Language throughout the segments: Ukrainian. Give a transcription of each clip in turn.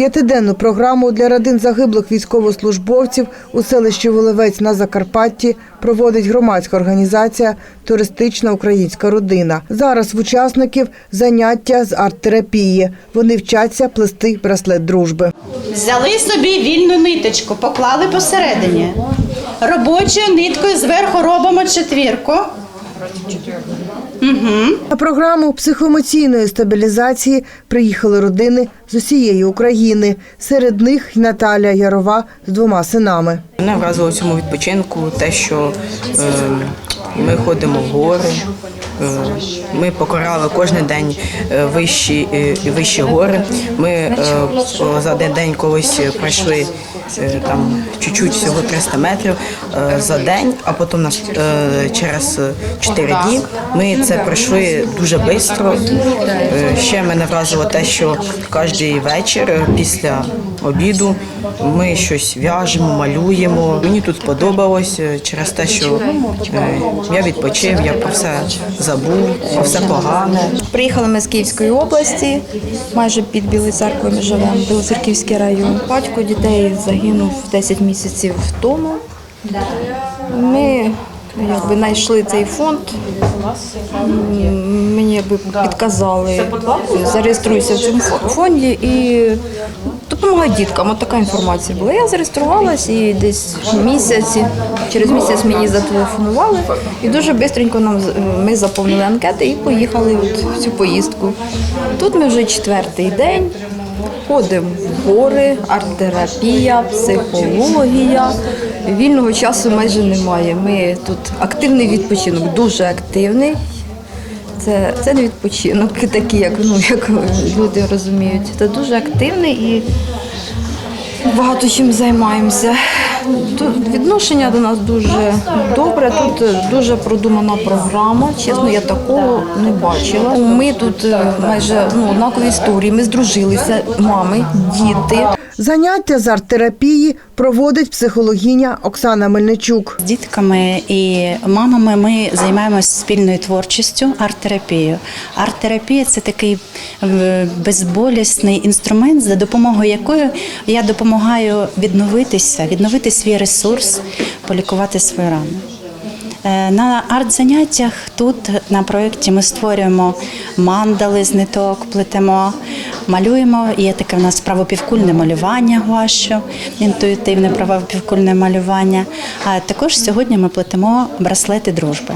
П'ятиденну програму для родин загиблих військовослужбовців у селищі Воловець на Закарпатті проводить громадська організація Туристична українська родина. Зараз в учасників заняття з арт-терапії. Вони вчаться плести браслет дружби. Взяли собі вільну ниточку, поклали посередині. Робочою ниткою зверху робимо четвірку. На програму психоемоційної стабілізації приїхали родини з усієї України. Серед них й Наталя Ярова з двома синами. Мене вразило в цьому відпочинку те, що е, ми ходимо в гори. е, Ми покорали кожен день е, вищі е, вищі гори. Ми за один день колись пройшли там чуть-чуть всього 300 метрів за день, а потім нас через 4 дні ми це пройшли дуже швидко. Ще мене вразило те, що кожен вечір після обіду ми щось в'яжемо, малюємо. Мені тут сподобалось е, через те, що я відпочив, я про все забув, про все погане. Приїхали ми з Київської області, майже під Білою церквою ми живемо, Білоцерківський район. Батько дітей загинув 10 місяців тому. Ми якби знайшли цей фонд. Мені якби підказали, зареєструйся в цьому фо- фонді і допомагай діткам. От така інформація була. Я зареєструвалась і десь місяць, через місяць мені зателефонували. І дуже швидко нам з- ми заповнили анкети і поїхали от в цю поїздку. Тут ми вже четвертий день. Ходимо в гори, арт-терапія, психологія. Вільного часу майже немає. Ми тут активний відпочинок, дуже активний. Це, це не відпочинок, такий, як, ну, як люди розуміють. Це дуже активний і багато чим займаємося. Тут відношення до нас дуже добре. Тут дуже продумана програма. Чесно, я такого не бачила. Ми тут е, майже ну, однакові історії. Ми здружилися, мами, діти. Заняття з арт-терапії проводить психологиня Оксана Мельничук. З дітками і мамами ми займаємося спільною творчістю, арт-терапією. Арт-терапія це такий е, безболісний інструмент, за допомогою якої я допомагаю відновитися, відновити свій ресурс, полікувати свої рани. Е, На арт-заняттях тут на проєкті ми створюємо мандали з ниток, плетемо, малюємо. Є таке в нас правопівкульне малювання гуашю, інтуїтивне правопівкульне малювання. А також сьогодні ми плетемо браслети дружби.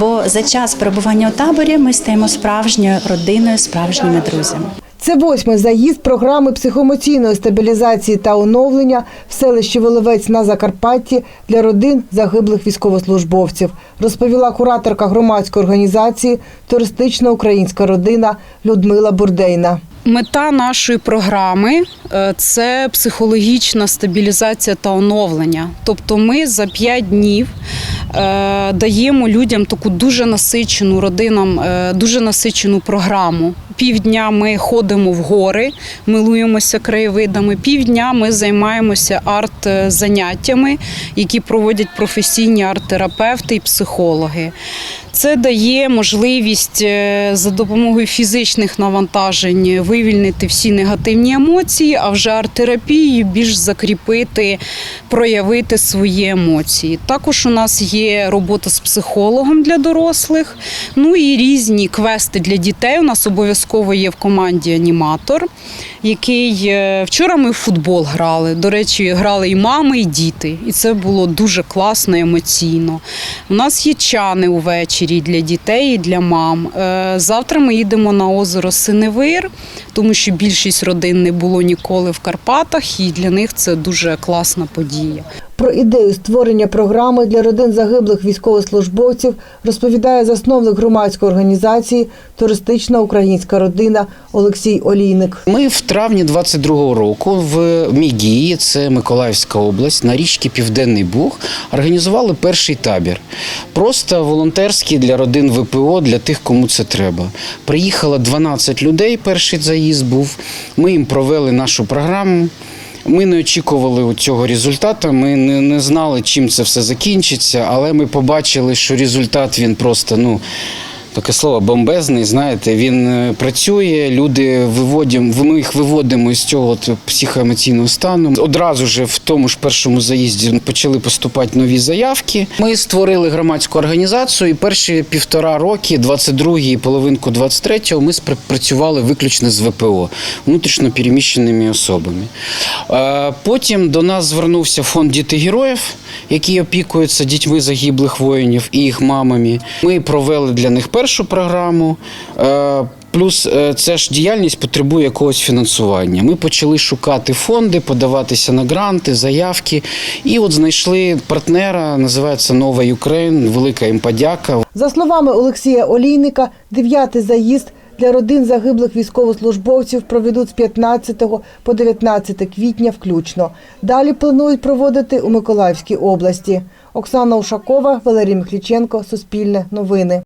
Бо за час перебування у таборі ми стаємо справжньою родиною, справжніми друзями. Це восьмий заїзд програми психоемоційної стабілізації та оновлення в селищі Воловець на Закарпатті для родин загиблих військовослужбовців, розповіла кураторка громадської організації Туристична українська родина Людмила Бурдейна. Мета нашої програми це психологічна стабілізація та оновлення. Тобто, ми за 5 днів е, даємо людям таку дуже насичену родинам, е, дуже насичену програму. Півдня ми ходимо в гори, милуємося краєвидами. Півдня ми займаємося арт-заняттями, які проводять професійні арт-терапевти і психологи. Це дає можливість е, за допомогою фізичних навантажень вивільнити всі негативні емоції, а вже арт-терапією більш закріпити, проявити свої емоції. Також у нас є робота з психологом для дорослих, ну і різні квести для дітей. У нас обов'язково є в команді аніматор, який е, вчора ми в футбол грали. До речі, грали і мами, і діти. І це було дуже класно, емоційно. У нас є чани увечері для дітей і для мам. Е, Завтра ми їдемо на озеро Синевир, тому що більшість родин не було ніколи в Карпатах, і для них це дуже класна подія. Про ідею створення програми для родин загиблих військовослужбовців розповідає засновник громадської організації Туристична українська родина Олексій Олійник. Ми в травні 22-го року в Мігії, це Миколаївська область, на річці Південний Буг організували перший табір. Просто волонтерський для родин ВПО, для тих, кому це треба. Приїхало 12 людей. Перший заїзд був. Ми їм провели нашу програму. Ми не очікували цього результату. Ми не, не знали, чим це все закінчиться, але ми побачили, що результат він просто ну. таке слово бомбезний. Знаєте, він е, працює, люди виводимо, ми їх виводимо з цього психоемоційного стану. Одразу ж в тому ж першому заїзді почали поступати нові заявки. Ми створили громадську організацію, і перші півтора роки, 22-й і половинку 23-го, ми працювали виключно з ВПО, внутрішньо переміщеними особами. Е, Потім до нас звернувся фонд діти героїв, який опікується дітьми загиблих воїнів і їх мамами. Ми провели для них першу програму. Е, Плюс е, ця ж діяльність потребує якогось фінансування. Ми почали шукати фонди, подаватися на гранти, заявки. І от знайшли партнера, називається Нова Юкрейн. Велика їм подяка. За словами Олексія Олійника, дев'ятий заїзд для родин загиблих військовослужбовців проведуть з 15 по 19 квітня включно. Далі планують проводити у Миколаївській області. Оксана Ушакова, Валерій Михліченко, Суспільне новини.